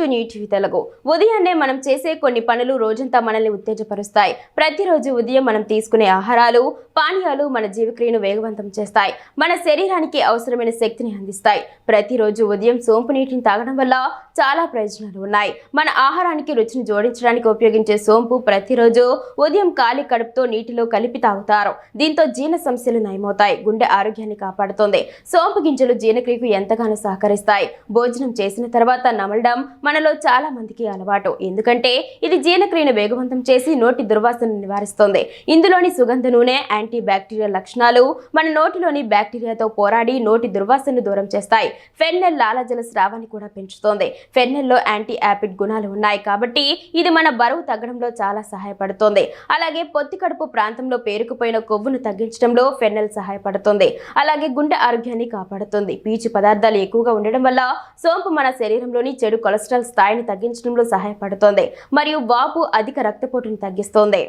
To new TV Telugu. ఉదయాన్నే మనం చేసే కొన్ని పనులు రోజంతా మనల్ని ఉత్తేజపరుస్తాయి. ప్రతిరోజు ఉదయం మనం తీసుకునే ఆహారాలు పానీయాలు మన జీవక్రియను వేగవంతం చేస్తాయి. మన శరీరానికి అవసరమైన శక్తిని అందిస్తాయి. ప్రతిరోజు ఉదయం సోంపు నీటిని తాగడం వల్ల చాలా ప్రయోజనాలు ఉన్నాయి. మన ఆహారానికి రుచిని జోడించడానికి ఉపయోగించే సోంపు ప్రతిరోజు ఉదయం ఖాళీ కడుపుతో నీటిలో కలిపి తాగుతారు. దీంతో జీర్ణ సమస్యలు నయమవుతాయి. గుండె ఆరోగ్యాన్ని కాపాడుతుంది. సోంపు గింజలు జీర్ణక్రియకు ఎంతగానో సహకరిస్తాయి. భోజనం చేసిన తర్వాత నమలడం మనలో చాలా మందికి అలవాటు. ఎందుకంటే ఇది జీర్ణక్రియను వేగవంతం చేసి నోటి దుర్వాసనను నివారిస్తుంది. ఇందులోని సుగంధ నూనె యాంటీ బ్యాక్టీరియల్ లక్షణాలు మన నోటిలోని బ్యాక్టీరియాతో పోరాడి నోటి దుర్వాసనను దూరం చేస్తాయి. ఫెన్నెల్ లాలజల స్రావాన్ని కూడా పెంచుతోంది. ఫెన్నెల్లో యాంటీ యాపిడ్ గుణాలు ఉన్నాయి కాబట్టి ఇది మన బరువు తగ్గడంలో చాలా సహాయపడుతుంది. అలాగే పొత్తి కడుపు ప్రాంతంలో పేరుకుపోయిన కొవ్వును తగ్గించడంలో ఫెన్నెల్ సహాయపడుతుంది. అలాగే గుండె ఆరోగ్యాన్ని కాపాడుతుంది. పీచు పదార్థాలు ఎక్కువగా ఉండడం వల్ల సోంపు మన శరీరంలోని చెడు కొలెస్ట్రాల్ స్థాయిని తగ్గించడంలో సహాయపడుతుంది. మరియు వాపు అధిక రక్తపోటును తగ్గిస్తోంది.